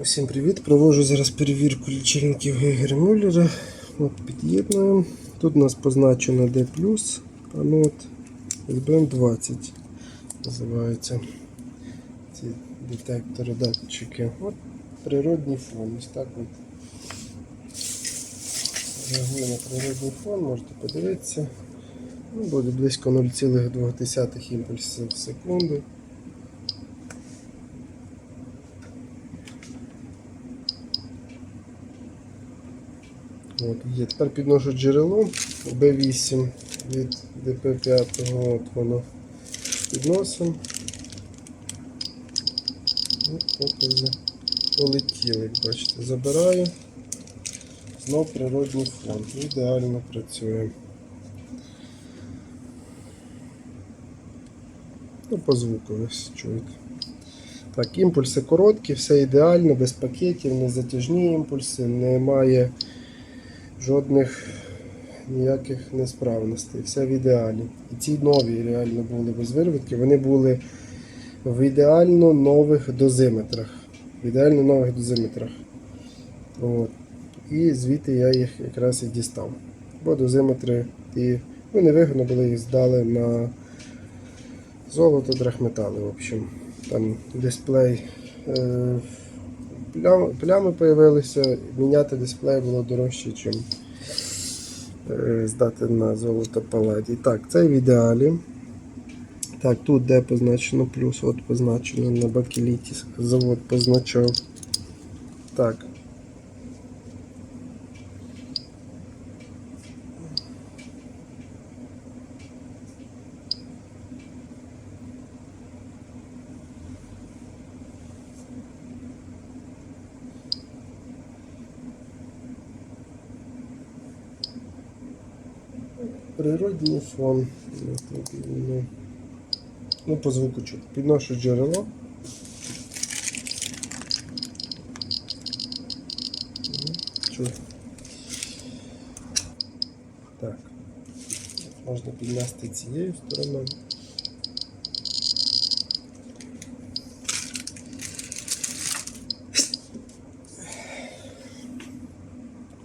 Усім привіт! Проводжу зараз перевірку лічильників Гейгер Мюллера. От під'єднуємо. Тут у нас позначено D+, анод SBM20 називаються ці детектори, датчики. От природній фон. Ось так от реагує на природний фон, можете подивитися. Ну, Буде близько 0,2 імпульсів в секунду. От, є. Тепер підношу джерело B8 від DP5. От воно підносимо. І покази полетіли, як бачите. Забираю. Знов природний фон. Ідеально працює. Ну, по звуку всі чуєте. Так, імпульси короткі, все ідеально, без пакетів, не затяжні імпульси, немає жодних ніяких несправностей. Все в ідеалі. І ці нові реально були без виробітки. Вони були в ідеально нових дозиметрах. В ідеально нових дозиметрах. От. І звідти я їх якраз і дістав. Бо дозиметри і ну, невигодно було їх здали на золото драхметали. В общем. Там дисплей. Е, плям, плями появилися, міняти дисплей було дорожче, ніж е, здати на золото паладі. Так, це в ідеалі. Так, тут де позначено плюс, от позначено на бакеліті завод позначав. Так. Природний фон. Ну, по звуку чути. Підношу джерело. Ну, Так. Можна піднести цією стороною.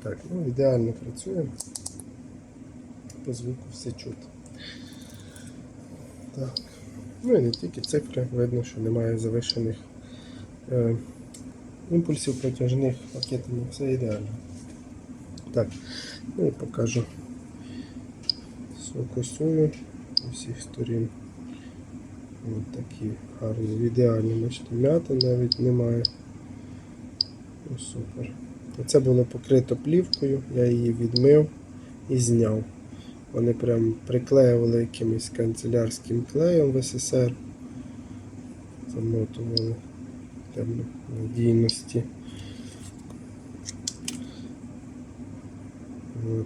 Так, ну ідеально працює. По звуку все чути. Так. Ну і не тільки цифри, видно, що немає завишених е, імпульсів протяжних пакетами, все ідеально. Так, ну і покажу сокосую з усіх сторін. Ось такі гарні, ідеальні, бачите, м'яти навіть немає. Ну, супер. Це було покрито плівкою, я її відмив і зняв. Вони прям приклеювали якимось канцелярським клеєм в СССР. Замотували для надійності. От.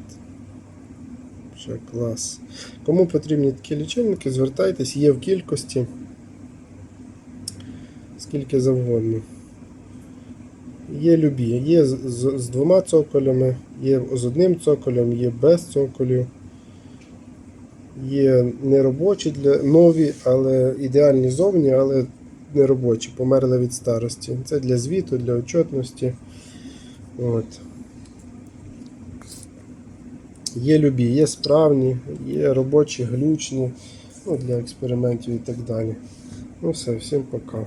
Вже клас. Кому потрібні такі лічильники, звертайтесь, є в кількості. Скільки завгодно. Є любі, є з, з, з двома цоколями, є з одним цоколем, є без цоколів. Є неробочі для нові, але ідеальні зовні, але неробочі, померли від старості. Це для звіту, для отчетності. От. Є любі, є справні, є робочі, глючні, ну, для експериментів і так далі. Ну все, всім пока.